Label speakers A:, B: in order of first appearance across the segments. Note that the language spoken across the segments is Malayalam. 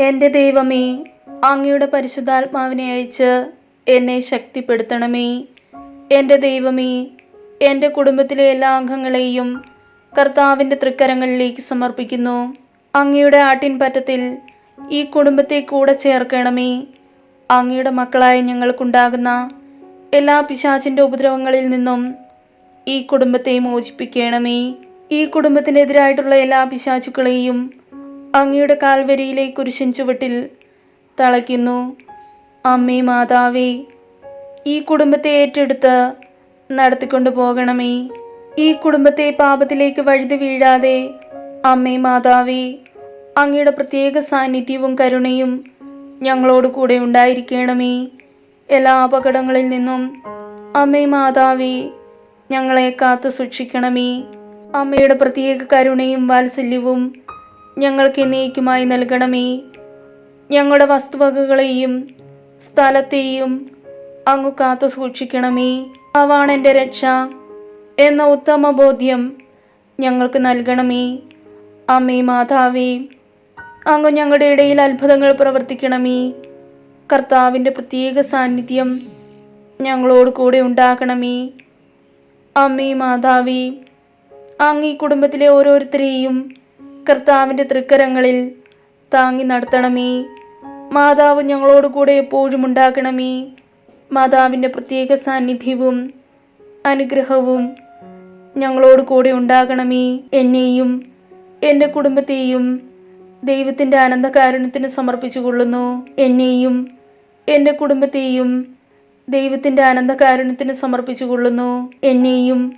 A: എന്റെ ദൈവമേ അങ്ങയുടെ പരിശുദ്ധാത്മാവിനെ അയച്ച് എന്നെ ശക്തിപ്പെടുത്തണമേ. എന്റെ ദൈവമേ എന്റെ കുടുംബത്തിലെ എല്ലാ അംഗങ്ങളെയും കർത്താവിന്റെ തൃക്കരങ്ങളിലേക്ക് സമർപ്പിക്കുന്നു. അങ്ങയുടെ ആട്ടിൻപറ്റത്തിൽ ഈ കുടുംബത്തെ കൂടെ ചേർക്കണമേ. അങ്ങയുടെ മക്കളായ ഞങ്ങൾക്കുണ്ടാകുന്ന എല്ലാ പിശാചിന്റെ ഉപദ്രവങ്ങളിൽ നിന്നും ഈ കുടുംബത്തെ മോചിപ്പിക്കണമേ. ഈ കുടുംബത്തിനെതിരായിട്ടുള്ള എല്ലാ പിശാചുക്കളെയും അങ്ങയുടെ കാൽവരിയിലെ കുരിശൻ ചുവട്ടിൽ തളയ്ക്കുന്നു. അമ്മേ മാതാവേ ഈ കുടുംബത്തെ ഏറ്റെടുത്ത് നടത്തിക്കൊണ്ടു പോകണമേ. ഈ കുടുംബത്തെ പാപത്തിലേക്ക് വഴുതി വീഴാതെ അമ്മേ മാതാവേ അങ്ങയുടെ പ്രത്യേക സാന്നിധ്യവും കരുണയും ഞങ്ങളോട് കൂടെ ഉണ്ടായിരിക്കണമേ. എല്ലാ അപകടങ്ങളിൽ നിന്നും അമ്മേ മാതാവേ ഞങ്ങളെ കാത്തു സൂക്ഷിക്കണമേ അമ്മയുടെ പ്രത്യേക കരുണയും വാത്സല്യവും ഞങ്ങൾക്ക് എന്നേക്കുമായി നൽകണമേ. ഞങ്ങളുടെ വസ്തുവകകളെയും സ്ഥലത്തെയും അങ്ങ് കാത്തു സൂക്ഷിക്കണമേ. അവാണ് എന്റെ രക്ഷ എന്ന ഉത്തമ ബോധ്യം ഞങ്ങൾക്ക് നൽകണമേ. അമ്മേ മാതാവേ അങ്ങ് ഞങ്ങളുടെ ഇടയിൽ അത്ഭുതങ്ങൾ പ്രവർത്തിക്കണമേ. കർത്താവിന്റെ പ്രത്യേക സാന്നിധ്യം ഞങ്ങളോട് കൂടെ ഉണ്ടാകണമേ. അമ്മേ മാതാവേ അങ്ങ് ഈ കുടുംബത്തിലെ ഓരോരുത്തരെയും കർത്താവിന്റെ തൃക്കരങ്ങളിൽ താങ്ങി നടത്തണമേ. മാതാവ് ഞങ്ങളോട് കൂടെ എപ്പോഴും ഉണ്ടാകണമേ മാതാവിന്റെ പ്രത്യേക സാന്നിധ്യവും അനുഗ്രഹവും ഞങ്ങളോട് കൂടെ ഉണ്ടാകണമേ. എന്നെയും എന്റെ കുടുംബത്തെയും ദൈവത്തിന്റെ അനന്തകാരുണ്യത്തിന് സമർപ്പിച്ചു കൊള്ളുന്നു എന്നെയും എന്റെ കുടുംബത്തെയും ദൈവത്തിന്റെ അനന്തകാരുണ്യത്തിന് സമർപ്പിച്ചു കൊള്ളുന്നു എന്നെയും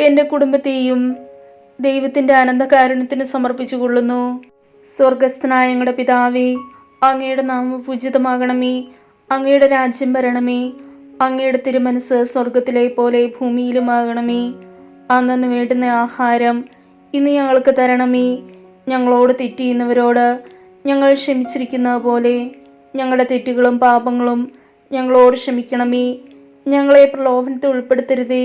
A: എന്റെ കുടുംബത്തെയും ദൈവത്തിന്റെ അനന്തകാരുണ്യത്തിന് സമർപ്പിച്ചു കൊള്ളുന്നു സ്വർഗസ്ഥനായ ഞങ്ങളുടെ പിതാവേ അങ്ങയുടെ നാമം പൂജിതമാകണമേ അങ്ങയുടെ രാജ്യം വരണമേ അങ്ങയുടെ തിരുമനസ് സ്വർഗത്തിലെ പോലെ ഭൂമിയിലുമാകണമേ. അന്നു വേണ്ടുന്ന ആഹാരം ഇന്ന് ഞങ്ങൾക്ക് തരണമേ. ഞങ്ങളോട് തെറ്റിയുന്നവരോട് ഞങ്ങൾ ക്ഷമിച്ചിരിക്കുന്ന പോലെ ഞങ്ങളുടെ തെറ്റുകളും പാപങ്ങളും ഞങ്ങളോട് ക്ഷമിക്കണമേ. ഞങ്ങളെ പ്രലോഭനത്തിൽ ഉൾപ്പെടുത്തരുതേ.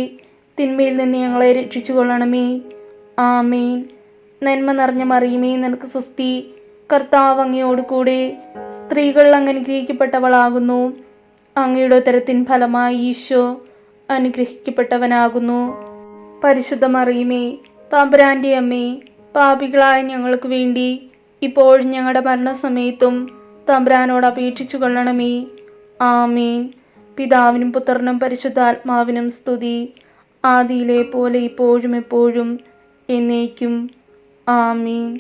A: തിന്മയിൽ നിന്ന് ഞങ്ങളെ രക്ഷിച്ചു കൊള്ളണമേ ആമേൻ. നന്മ നിറഞ്ഞ മറിയുമേ നിനക്ക് സ്വസ്തി. കർത്താവ് അങ്ങയോട് കൂടെ സ്ത്രീകൾ അനുഗ്രഹിക്കപ്പെട്ടവളാകുന്നു അങ്ങയുടെ ഉത്തരത്തിൻ ഫലമായി ഈശോ അനുഗ്രഹിക്കപ്പെട്ടവനാകുന്നു. പരിശുദ്ധ മറിയുമേ പാമ്പരാന്റെ അമ്മേ പാപികളായ ഞങ്ങൾക്ക് വേണ്ടി ഇപ്പോഴും ഞങ്ങളുടെ മരണസമയത്തും തമ്പുരാനോട് അപേക്ഷിച്ചു കൊള്ളണമേ. ആമീൻ. പിതാവിനും പുത്രനും പരിശുദ്ധാത്മാവിനും സ്തുതി. ആദിയിലെ പോലെ ഇപ്പോഴും എപ്പോഴും എന്നേക്കും. ആമീൻ.